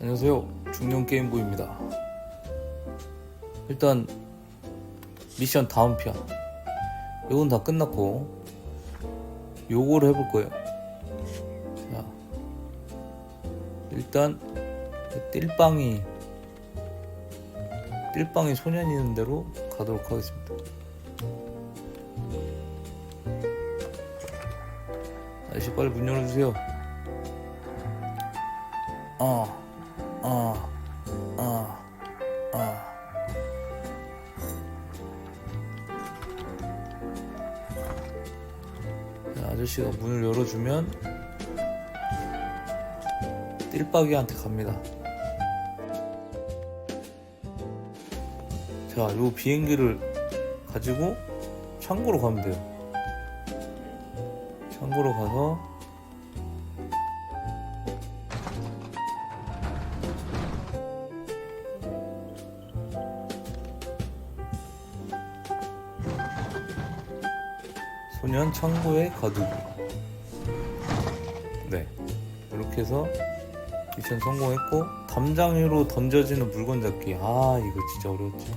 안녕하세요. 중년게임부입니다. 일단 미션 다음 편 요건 다 끝났고 요거를 해볼 거예요. 자, 일단 그 띨빵이 띨빵이 소년이 있는 대로 가도록 하겠습니다. 아저씨 빨리 문 열어주세요. 아, 아, 아, 아. 자, 아저씨가 문을 열어주면 띨박이한테 갑니다. 자, 요 비행기를 가지고 창고로 가면 돼요. 창고로 가서 소년 창고에 가두기. 네. 이렇게 해서 미션 성공했고 담장 위로 던져지는 물건 잡기. 아 이거 진짜 어려웠지.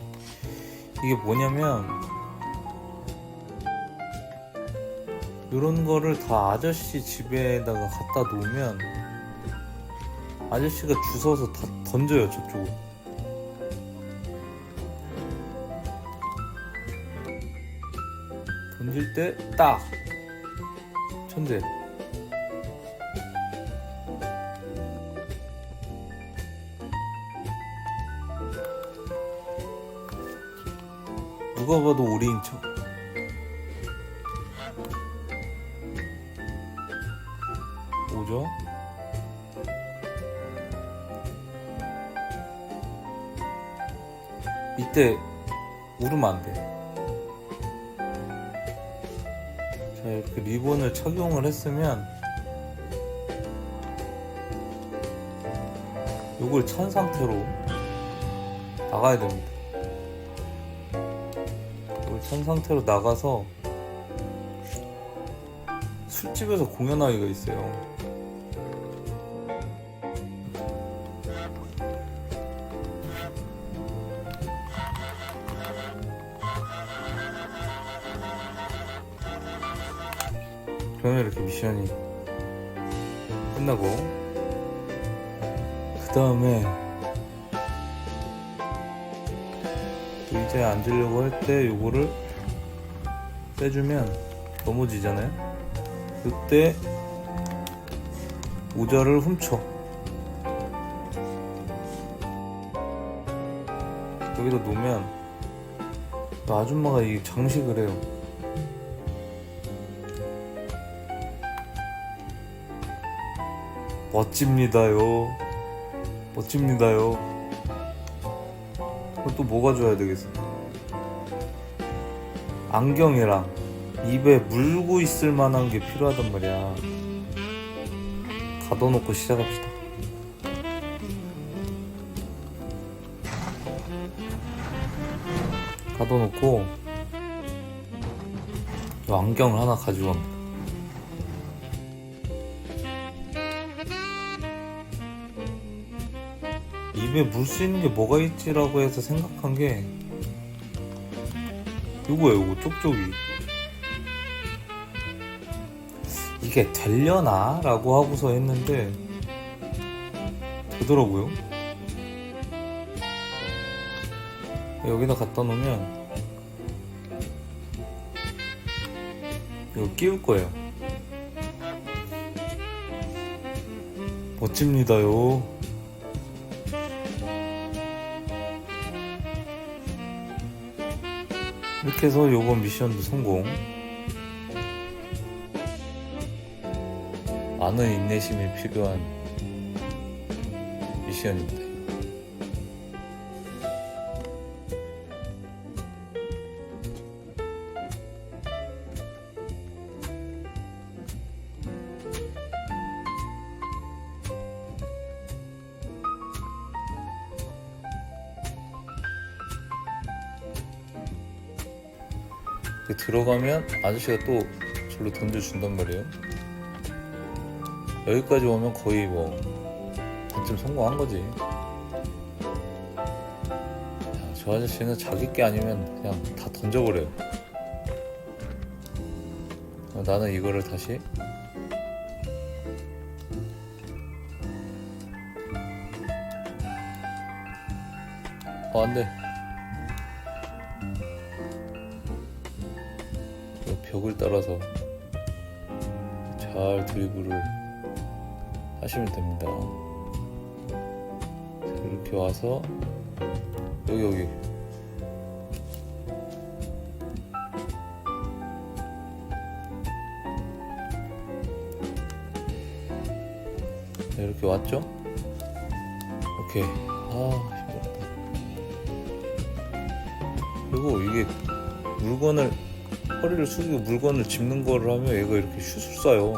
이게 뭐냐면 이런 거를 다 아저씨 집에다가 갖다 놓으면 아저씨가 주워서 다 던져요 저쪽으로. 던질 때 딱. 천재. 누가 봐도 오리인 척. 오죠? 이때 울으면 안 돼 자 이렇게 리본을 착용을 했으면 요걸 찬 상태로 나가야 됩니다. 요걸 찬 상태로 나가서 술집에서 공연하기가 있어요 그러면 이렇게 미션이 끝나고 그 다음에 의자에 앉으려고 할 때 요거를 빼주면 넘어지잖아요. 그때 모자를 훔쳐. 여기다 놓으면 그 아줌마가 이 장식을 해요 멋집니다요. 멋집니다요. 그럼 또 뭐가 줘야 되겠어? 안경이랑 입에 물고 있을 만한 게 필요하단 말이야. 가둬놓고 시작합시다. 가둬놓고 이 안경을 하나 가지고 갑니다. 입에 물 수 있는 게 뭐가 있지라고 해서 생각한 게 요거예요 요거 쪽쪽이. 이게 되려나? 라고 하고서 했는데 되더라고요. 여기다 갖다 놓으면 이거 끼울 거예요. 멋집니다요 이렇게 해서 요번 미션도 성공. 많은 인내심이 필요한 미션입니다. 들어가면 아저씨가 또 절로 던져준단 말이에요. 여기까지 오면 거의 뭐 반쯤 성공한 거지. 야, 저 아저씨는 자기 게 아니면 그냥 다 던져버려요. 어, 나는 이거를 다시 어, 안 돼. 벽을 따라서 잘 드리블을 하시면 됩니다. 자, 이렇게 와서 여기 여기 자, 이렇게 왔죠? 오케이. 아 힘들었다. 그리고 이게 물건을 허리를 숙이고 물건을 짚는 거를 하면 얘가 이렇게 슛을 쏴요.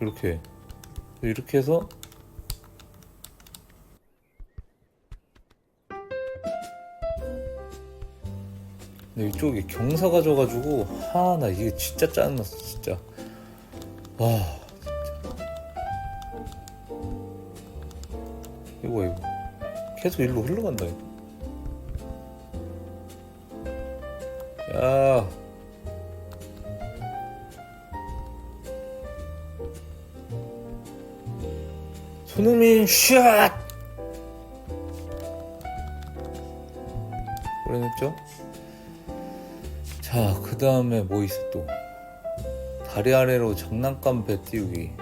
이렇게. 이렇게 해서 근데 이쪽에 경사가 져가지고 하나 이게 진짜 짜증났어 진짜. 와 진짜. 이거 이거 계속 일로 흘러간다 이거 야 손흥민 샷! 그랬죠? 자, 그 다음에 뭐 있어 또? 다리 아래로 장난감 배 띄우기.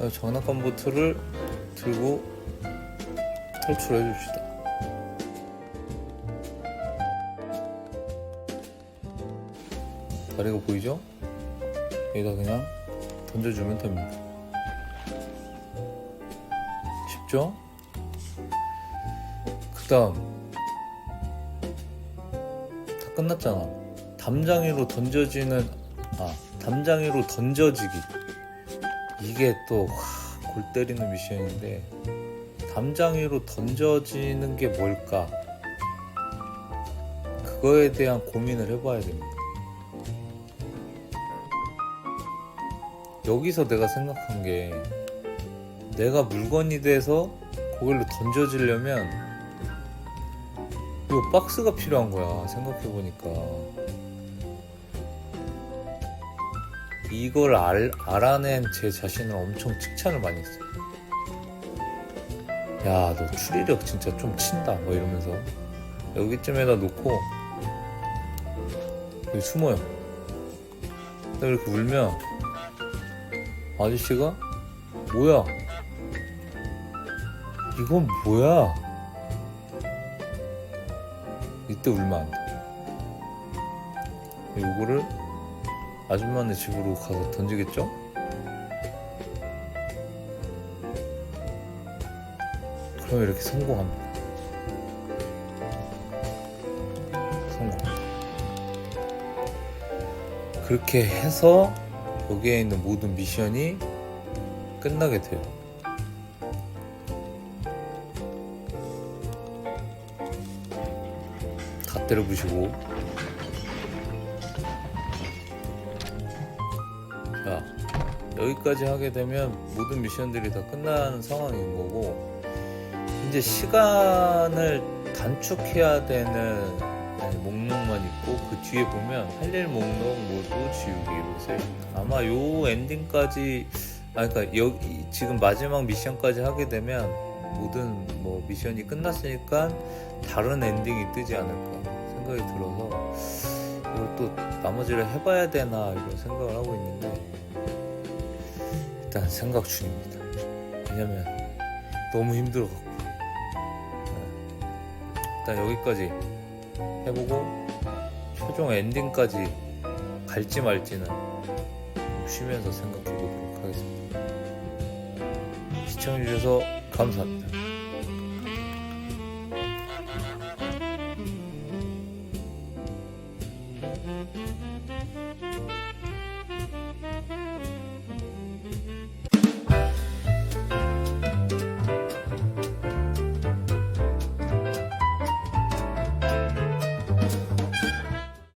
아, 장난감 보트를 들고 탈출해 줍시다. 다리가 보이죠? 여기다 그냥 던져주면 됩니다. 쉽죠? 그 다음 다 끝났잖아 담장 위로 던져지는 아 담장 위로 던져지기 이게 또 골 때리는 미션인데 담장 위로 던져지는 게 뭘까? 그거에 대한 고민을 해봐야 됩니다. 여기서 내가 생각한 게 내가 물건이 돼서 거길로 던져지려면 이거 박스가 필요한 거야 생각해보니까. 이걸 알, 알아낸 제 자신을 엄청 칭찬을 많이 했어요 야 너 추리력 진짜 좀 친다 뭐 이러면서 여기쯤에다 놓고 여기 숨어요 딱 이렇게 울면 아저씨가 뭐야 이건 뭐야? 이때 울면 안 돼. 요거를 아줌마네 집으로 가서 던지겠죠? 그럼 이렇게 성공합니다. 성공. 그렇게 해서 여기에 있는 모든 미션이 끝나게 돼요. 다 때려부시고 자 여기까지 하게 되면 모든 미션들이 다 끝나는 상황인 거고 이제 시간을 단축해야 되는 네, 목록만 있고 그 뒤에 보면 할 일 목록 모두 지우기로 써 있습니다. 아마 요 엔딩까지 아 그러니까 여기 지금 마지막 미션까지 하게 되면 모든 뭐 미션이 끝났으니까 다른 엔딩이 뜨지 않을까 생각이 들어서 이걸 또 나머지를 해봐야 되나 이런 생각을 하고 있는데 일단 생각 중입니다. 왜냐면 너무 힘들어갖고 네. 일단 여기까지 해보고 최종 엔딩까지 갈지 말지는 쉬면서 생각해 보도록 하겠습니다. 시청해주셔서 감사합니다.